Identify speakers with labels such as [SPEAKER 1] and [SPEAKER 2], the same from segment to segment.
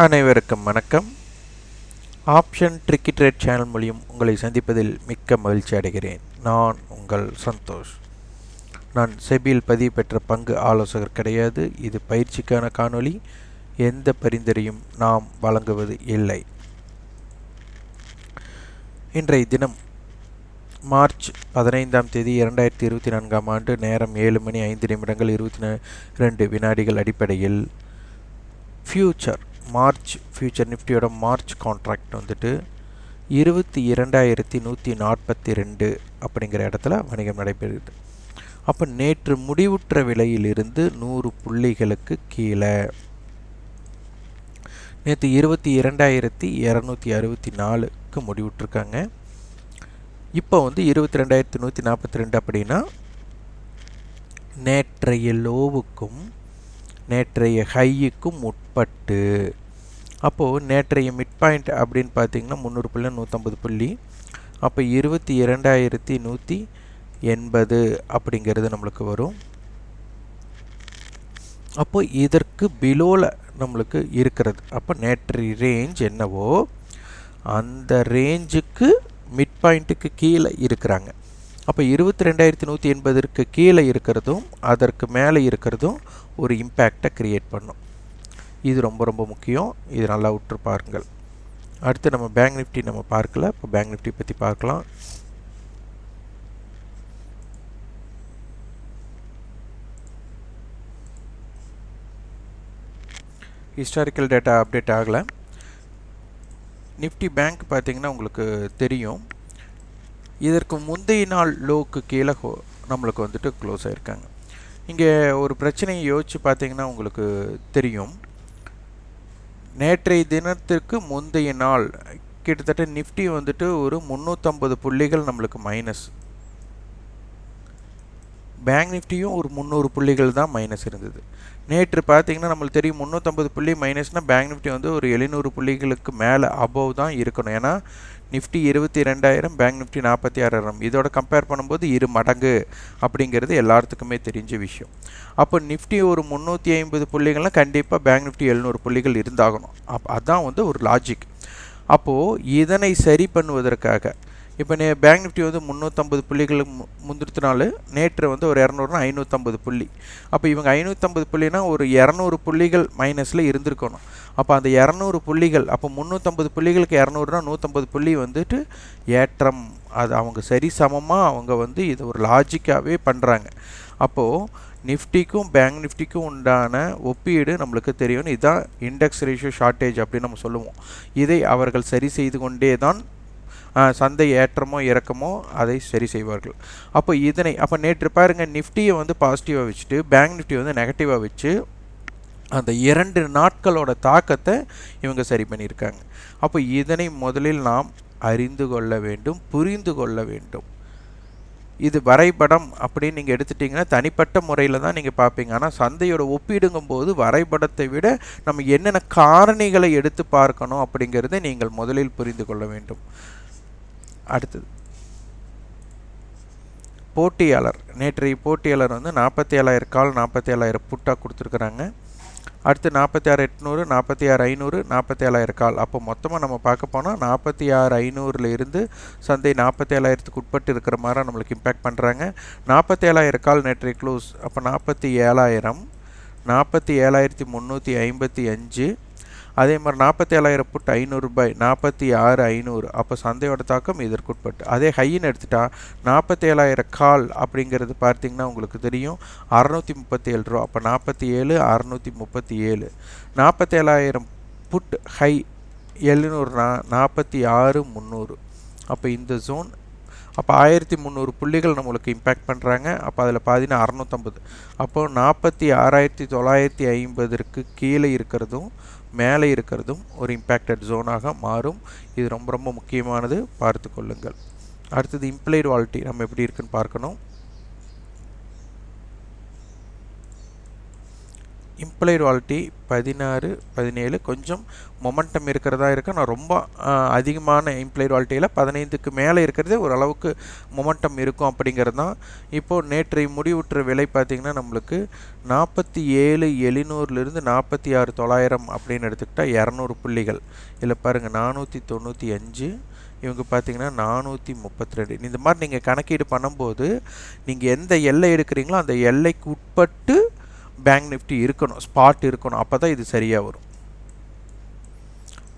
[SPEAKER 1] அனைவருக்கும் வணக்கம். Option tricky trade channel மூலியம் உங்களை சந்திப்பதில் மிக்க மகிழ்ச்சி அடைகிறேன். நான் உங்கள் சந்தோஷ். நான் செபியில் பதிவு பெற்ற பங்கு ஆலோசகர் கிடையாது. இது பயிற்சிக்கான காணொளி. எந்த பரிந்துரையும் நாம் வழங்குவது இல்லை. இன்றைய தினம் மார்ச் பதினைந்தாம் தேதி இரண்டாயிரத்தி இருபத்தி நான்காம் ஆண்டு நேரம் ஏழு மணி ஐந்து நிமிடங்கள் இருபத்தி ரெண்டு வினாடிகள் அடிப்படையில் ஃப்யூச்சர் மார்ச் ஃப்யூச்சர் நிஃப்டியோட மார்ச் கான்ட்ராக்ட் வந்துட்டு இருபத்தி இரண்டாயிரத்தி நூற்றி நாற்பத்தி ரெண்டு அப்படிங்கிற இடத்துல வணிகம் நடைபெறுது. அப்போ நேற்று முடிவுற்ற விலையிலிருந்து நூறு புள்ளிகளுக்கு கீழே. நேற்று இருபத்தி இரண்டாயிரத்தி இரநூத்தி அறுபத்தி நாலுக்கு முடிவுற்றிருக்காங்க. இப்போ வந்து இருபத்தி ரெண்டாயிரத்தி நூற்றி நாற்பத்தி ரெண்டு அப்படின்னா நேற்றைய லோவுக்கும் நேற்றைய ஹையுக்கும் உட்பட்டு அப்போது நேற்றைய மிட் பாயிண்ட் அப்படின்னு பார்த்தீங்கன்னா முந்நூறு புள்ளி நூற்றம்பது புள்ளி. அப்போ இருபத்தி இரண்டாயிரத்தி நூற்றி எண்பது அப்படிங்கிறது நம்மளுக்கு வரும். அப்போ இதற்கு பிலோவில் நம்மளுக்கு இருக்கிறது. அப்போ நேற்றைய ரேஞ்ச் என்னவோ அந்த ரேஞ்சுக்கு மிட் பாயிண்ட்டுக்கு கீழே இருக்கிறாங்க. அப்போ இருபத்தி ரெண்டாயிரத்தி நூற்றி எண்பதற்கு கீழே இருக்கிறதும் அதற்கு மேலே இருக்கிறதும் ஒரு இம்பேக்டை க்ரியேட் பண்ணும். இது ரொம்ப ரொம்ப முக்கியம். இது நல்லா உற்று பாருங்கள். அடுத்து நம்ம பேங்க் நிஃப்டி நம்ம பார்க்கல. இப்போ பேங்க் நிஃப்டி பற்றி பார்க்கலாம். ஹிஸ்டாரிக்கல் டேட்டா அப்டேட் ஆகலை. நிஃப்டி பேங்க் பார்த்தீங்கன்னா உங்களுக்கு தெரியும். இதற்கு முந்தைய நாள் லோக்கு கீழே நம்மளுக்கு வந்துட்டு க்ளோஸ் ஆகிருக்காங்க இங்கே ஒரு பிரச்சனையை யோசித்து பார்த்தீங்கன்னா உங்களுக்கு தெரியும். நேற்றைய தினத்திற்கு முந்தைய நாள் கிட்டத்தட்ட நிஃப்டி வந்துட்டு ஒரு முந்நூற்றம்பது புள்ளிகள் நம்மளுக்கு மைனஸ் பேங்க் நிஃப்டியும் ஒரு முந்நூறு புள்ளிகள் தான் மைனஸ் இருந்தது. நேற்று பார்த்தீங்கன்னா நம்மளுக்கு தெரியும் முந்நூற்றம்பது புள்ளி மைனஸ்னால் பேங்க் நிஃப்டி வந்து ஒரு எழுநூறு புள்ளிகளுக்கு மேலே அபவ் தான் இருக்கணும். ஏன்னா நிஃப்டி இருபத்தி ரெண்டாயிரம் பேங்க் நிஃப்டி நாற்பத்தி ஆறாயிரம். இதோட கம்பேர் பண்ணும்போது இரு மடங்கு அப்படிங்கிறது எல்லாத்துக்குமே தெரிஞ்ச விஷயம். அப்போ நிஃப்டி ஒரு முந்நூற்றி ஐம்பது புள்ளிகள்லாம் கண்டிப்பாக பேங்க் நிஃப்டி எழுநூறு புள்ளிகள் இருந்தாகணும். அப் அதான் வந்து ஒரு லாஜிக் அப்போது இதனை சரி பண்ணுவதற்காக இப்போ நே பேங்க் நிஃப்டி வந்து முந்நூற்றம்பது புள்ளிகள் முந்திரத்தினால நேற்று வந்து ஒரு இரநூறுனா ஐநூற்றம்பது புள்ளி. அப்போ இவங்க ஐநூற்றம்பது புள்ளினா ஒரு இரநூறு புள்ளிகள் மைனஸில் இருந்திருக்கணும். அப்போ அந்த இரநூறு புள்ளிகள் அப்போ முந்நூற்றம்பது புள்ளிகளுக்கு இரநூறுனா நூற்றம்பது புள்ளி வந்துட்டு ஏற்றம். அது அவங்க சரி சமமாக அவங்க வந்து இது ஒரு லாஜிக்காகவே பண்ணுறாங்க அப்போது நிஃப்டிக்கும் பேங்க் நிஃப்டிக்கும் உண்டான ஒப்பீடு நம்மளுக்கு தெரியும் இதுதான் இண்டெக்ஸ் ரேஷியோ ஷார்ட்டேஜ் அப்படின்னு நம்ம சொல்லுவோம். இதை அவர்கள் சரி செய்து கொண்டே தான் சந்தை ஏற்றமோ இறக்கமோ அதை சரி செய்வார்கள். அப்போ இதனை அப்போ நேற்று பாருங்கள் நிஃப்டியை வந்து பாசிட்டிவாக வச்சுட்டு பேங்க் நிஃப்டி வந்து நெகட்டிவாக வச்சு அந்த இரண்டு நாட்களோட தாக்கத்தை இவங்க சரி பண்ணியிருக்காங்க. அப்போ இதனை முதலில் நாம் அறிந்து கொள்ள வேண்டும் புரிந்து கொள்ள வேண்டும். இது வரைபடம் அப்படின்னு நீங்கள் எடுத்துட்டிங்கன்னா தனிப்பட்ட முறையில் தான் நீங்கள் பார்ப்பீங்க. ஆனால் சந்தையோட ஒப்பிடுங்கும் போது வரைபடத்தை விட நம்ம என்னென்ன காரணிகளை எடுத்து பார்க்கணும் அப்படிங்கிறத நீங்கள் முதலில் புரிந்து கொள்ள வேண்டும். அடுத்தது. போட்டியாளர். நேற்றைய போட்டியாளர் வந்து நாற்பத்தி ஏழாயிரம் கால் நாற்பத்தி ஏழாயிரம் புட்டாக கொடுத்துருக்குறாங்க. அடுத்து நாற்பத்தி ஆறு எட்நூறு நாற்பத்தி ஆறு ஐநூறு நாற்பத்தி ஏழாயிரம் கால். அப்போ மொத்தமாக நம்ம பார்க்க போனால் நாற்பத்தி ஆறு ஐநூறுல இருந்து சந்தை நாற்பத்தி ஏழாயிரத்துக்கு உட்பட்டு இருக்கிற மாதிரி நம்மளுக்கு இம்பேக்ட் பண்ணுறாங்க நாற்பத்தி ஏழாயிரம் கால் நேற்றைய க்ளோஸ் அப்போ நாற்பத்தி ஏழாயிரம் நாற்பத்தி ஏழாயிரத்தி முந்நூற்றி ஐம்பத்தி அஞ்சு அதே மாதிரி நாற்பத்தி ஏழாயிரம் புட் ஐநூறுரூபாய் நாற்பத்தி ஆறு ஐநூறு. அப்போ சந்தையோட தாக்கம் இதற்குட்பட்டு. அதே ஹைன்னு எடுத்துட்டா நாற்பத்தி ஏழாயிரம் கால் அப்படிங்கிறது பார்த்திங்கன்னா உங்களுக்கு தெரியும். அறநூற்றி முப்பத்தி ஏழு ரூபா. அப்போ நாற்பத்தி ஏழு அறநூற்றி முப்பத்தி ஏழு நாற்பத்தி ஏழாயிரம் புட் ஹை எழுநூறுனா நாற்பத்தி ஆறு முந்நூறு. அப்போ இந்த ஜோன் அப்போ ஆயிரத்தி முந்நூறு புள்ளிகள் நம்மளுக்கு இம்பேக்ட் பண்ணுறாங்க அப்போ அதில் பார்த்தீங்கன்னா அறநூற்றம்பது அப்போது நாற்பத்தி ஆறாயிரத்தி தொள்ளாயிரத்தி ஐம்பதற்கு கீழே இருக்கிறதும் மேலே இருக்கிறதும் ஒரு இம்பேக்டட் ஜோனாக மாறும். இது ரொம்ப ரொம்ப முக்கியமானது. பார்த்து கொள்ளுங்கள். அடுத்தது இம்ப்ளைடு வாலிட்டி நம்ம எப்படி இருக்குன்னு பார்க்கணும். இம்ப்ளைடு வாலிட்டி பதினாறு பதினேழு கொஞ்சம் மொமெண்டம் இருக்கிறதா இருக்கு. ஆனால் ரொம்ப அதிகமான இம்ப்ளைட் வாலிட்டியில் பதினைந்துக்கு மேலே இருக்கிறதே ஓரளவுக்கு மொமெண்டம் இருக்கும் அப்படிங்கிறது தான். இப்போது நேற்றைய முடிவுற்ற விலை பார்த்திங்கன்னா நம்மளுக்கு நாற்பத்தி ஏழு எழுநூறுலேருந்து நாற்பத்தி ஆறு தொள்ளாயிரம் அப்படின்னு எடுத்துக்கிட்டால் இரநூறு புள்ளிகள். இல்லை பாருங்கள் நானூற்றி தொண்ணூற்றி அஞ்சு இவங்க பார்த்தீங்கன்னா நானூற்றி முப்பத்தி ரெண்டு. இந்த மாதிரி நீங்கள் கணக்கீடு பண்ணும்போது நீங்கள் எந்த எல்லை எடுக்கிறீங்களோ அந்த எல்லைக்கு உட்பட்டு பேங்க் நிஃப்டி இருக்கணும் ஸ்பாட் இருக்கணும் அப்போ தான் இது சரியாக வரும்.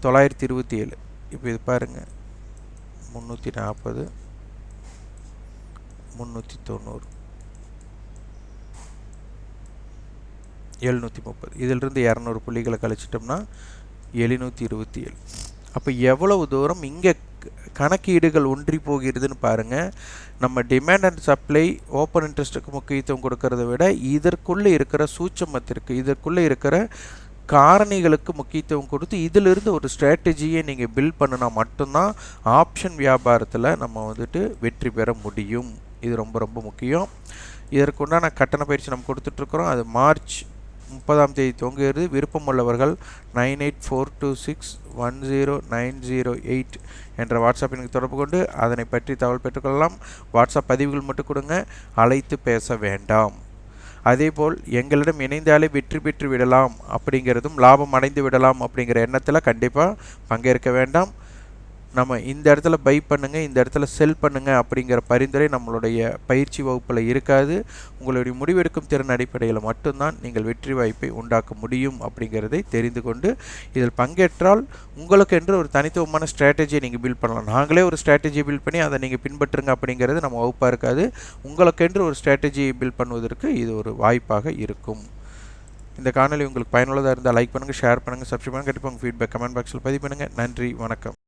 [SPEAKER 1] தொள்ளாயிரத்தி இருபத்தி ஏழு. இப்போ இது பாருங்கள் முந்நூற்றி நாற்பது முந்நூற்றி தொண்ணூறு. எழுநூற்றி முப்பது. இதிலிருந்து இரநூறு புள்ளிகளை கழிச்சிட்டோம்னா எழுநூற்றி இருபத்தி ஏழு. அப்போ எவ்வளவு தூரம் இங்கே கணக்கீடுகள் ஒன்றி போகிறதுன்னு பாருங்கள் நம்ம டிமாண்ட் அண்ட் சப்ளை ஓப்பன் இன்ட்ரெஸ்ட்டுக்கு முக்கியத்துவம் கொடுக்கறத விட இதற்குள்ளே இருக்கிற சூட்சமத்திற்கு இதற்குள்ளே இருக்கிற காரணிகளுக்கு முக்கியத்துவம் கொடுத்து இதிலிருந்து ஒரு ஸ்ட்ராட்டஜியை நீங்கள் பில்ட் பண்ணினா மட்டும்தான் ஆப்ஷன் வியாபாரத்தில் நம்ம வந்துட்டு வெற்றி பெற முடியும். இது ரொம்ப ரொம்ப முக்கியம். இதற்குண்டான கட்டண பயிற்சி நம்ம கொடுத்துட்ருக்குறோம் அது மார்ச் முப்பதாம் தேதி துவங்குகிறது. விருப்பமுள்ளவர்கள் nine eight four two six one zero nine zero eight என்ற வாட்ஸ்அப் எனக்கு தொடர்பு கொண்டு அதனை பற்றி தகவல் பெற்றுக்கொள்ளலாம். வாட்ஸ்அப் பதிவுகள் மட்டும் கொடுங்க. அழைத்து பேச வேண்டாம். அதேபோல் எங்களிடம் இணைந்தாலே வெற்றி பெற்று விடலாம் அப்படிங்கிறதும் லாபம் அடைந்து விடலாம் அப்படிங்கிற எண்ணத்தில் கண்டிப்பாக பங்கேற்க வேண்டாம். நம்ம இந்த இடத்துல பை பண்ணுங்கள் இந்த இடத்துல செல் பண்ணுங்கள் அப்படிங்கிற பரிந்துரை நம்மளுடைய பயிற்சி வகுப்பில் இருக்காது. உங்களுடைய முடிவெடுக்கும் திறன் அடிப்படையில் மட்டும்தான் நீங்கள் வெற்றி வாய்ப்பை உண்டாக்க முடியும் அப்படிங்கிறதை தெரிந்து கொண்டு இதில் பங்கேற்றால் உங்களுக்கு என்று ஒரு தனித்துவமான ஸ்ட்ராட்டஜியை நீங்கள் பில்ட் பண்ணலாம். நாங்களே ஒரு ஸ்ட்ராட்டஜி பில்ட் பண்ணி அதை நீங்கள் பின்பற்றுங்க அப்படிங்கிறது நம்ம வகுப்பாக இருக்காது. உங்களுக்கென்று ஒரு ஸ்ட்ராட்டஜியை பில்ட் பண்ணுவதற்கு இது ஒரு வாய்ப்பாக இருக்கும். இந்த காணொலி உங்களுக்கு பயனுள்ளதாக இருந்தால் லைக் பண்ணுங்கள் ஷேர் பண்ணுங்கள் சப்ஸ்கிரைப் பண்ணுங்கள் கண்டிப்பாக உங்கள் ஃபீட்பேக் கமெண்ட் பாக்ஸில் பதிவு பண்ணுங்கள் நன்றி வணக்கம்.